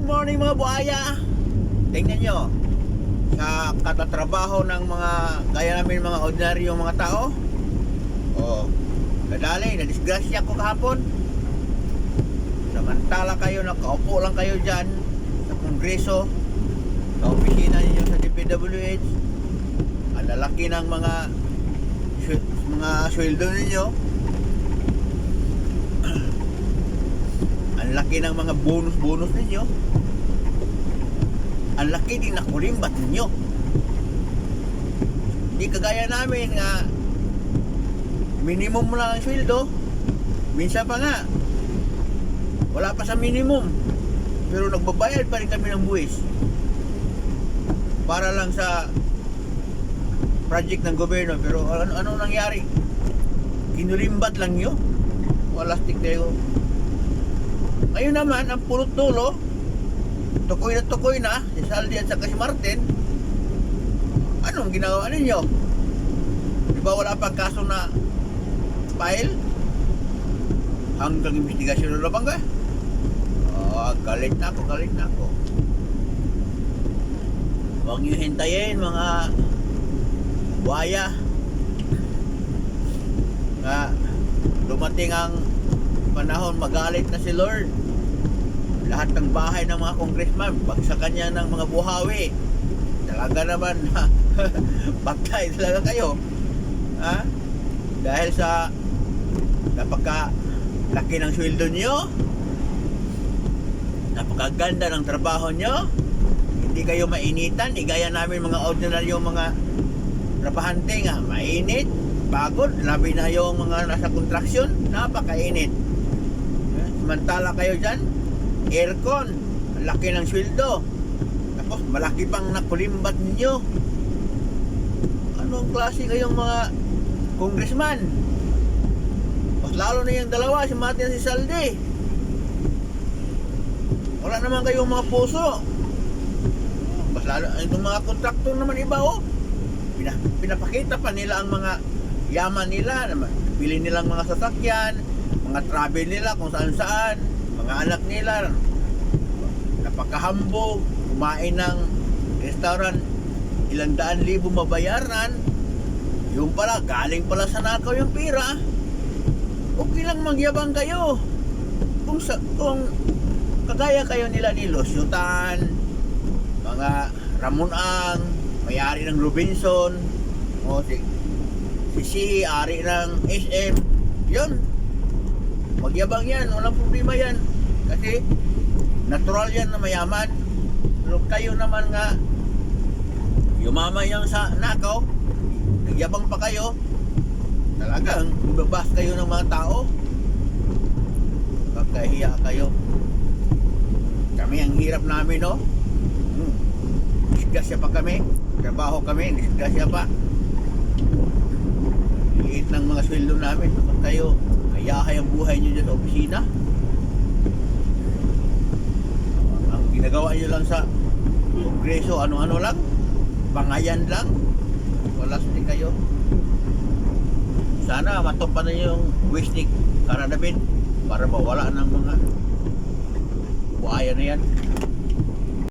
Good morning mga buhaya! Tingnan nyo, sa katatrabaho ng mga, gaya namin mga ordinaryong mga tao, oh, nadali, nadisgrasya ko kahapon. Samantala kayo, nakaupo lang kayo dyan sa kongreso, sa opisina ninyo sa DPWH, ang lalaki ng mga mga sweldo ninyo, ang laki ng mga bonus-bonus ninyo, ang laki din na kulimbat ninyo. Hindi kagaya namin nga minimum lang ang sweldo. Minsan pa nga, wala pa sa minimum. Pero nagbabayad pa rin kami ng buwis. Para lang sa project ng gobyerno. Pero ano, ano nangyari? Kinulimbat lang nyo. Wala stick tayo. Ngayon naman, ang pulot dulo, tukoy na tukoy na, si Saldi at saka si Martin, anong ginawa ninyo? Di ba wala pang kaso na file? Hanggang investigasyon na lang ba? Oh, galit na ako, galit na ako. Huwag niyo hintayin mga buhaya nga dumating ang panahon magalit na si Lord. Lahat ng bahay ng mga congressman bagsakan niya ng mga buhawi. Talaga naman patay talaga kayo ha? Dahil sa napaka laki ng sweldo niyo napakaganda ng trabaho niyo hindi kayo mainitan di gaya namin mga ordinaryo mga trabahante nga mainit pagod labi na yung mga nasa contraction napakainit Samantala kayo dyan, aircon, laki ng sweldo. Tapos malaki pang nakulimbat ninyo. Anong klase kayong mga congressman? Mas lalo na yung dalawa, si Martin at si Saldi. Wala naman kayong mga puso. Mas lalo, itong mga kontraktor naman iba, oh. Pina, pinapakita pa nila ang mga yaman nila, naman. Bili nilang mga sasakyan, mga travel nila kung saan saan, mga anak nila, napakahambog, kumain ng restaurant, ilang daan libo mabayaran, yung pala, galing pala sa nakaw yung pira, okay lang magyabang kayo. Kung, sa, kung kagaya kayo nila ni Losyutan, mga Ramon Ang, may-ari ng Robinson, o si, si si ari ng SM, yun, Magyabang yan, walang problema yan. Kasi natural yan na mayaman. Pero kayo naman nga, yumaman yan sa nakaw, nagyabang pa kayo, talagang ibabas kayo ng mga tao. Kakahiya kayo. Kami ang hirap namin, no? Hmm. Disgrasya pa kami. Trabaho kami, disgrasya pa. Liit ng mga sweldo namin. Kapag kayo, ang buhay nyo dyan sa opisina. Ang ginagawa nyo lang sa kongreso, ano-ano lang, bangayan lang, wala din kayo. Sana matupan na yung wish ni Karanabin para mawala ng mga buhaya na yan.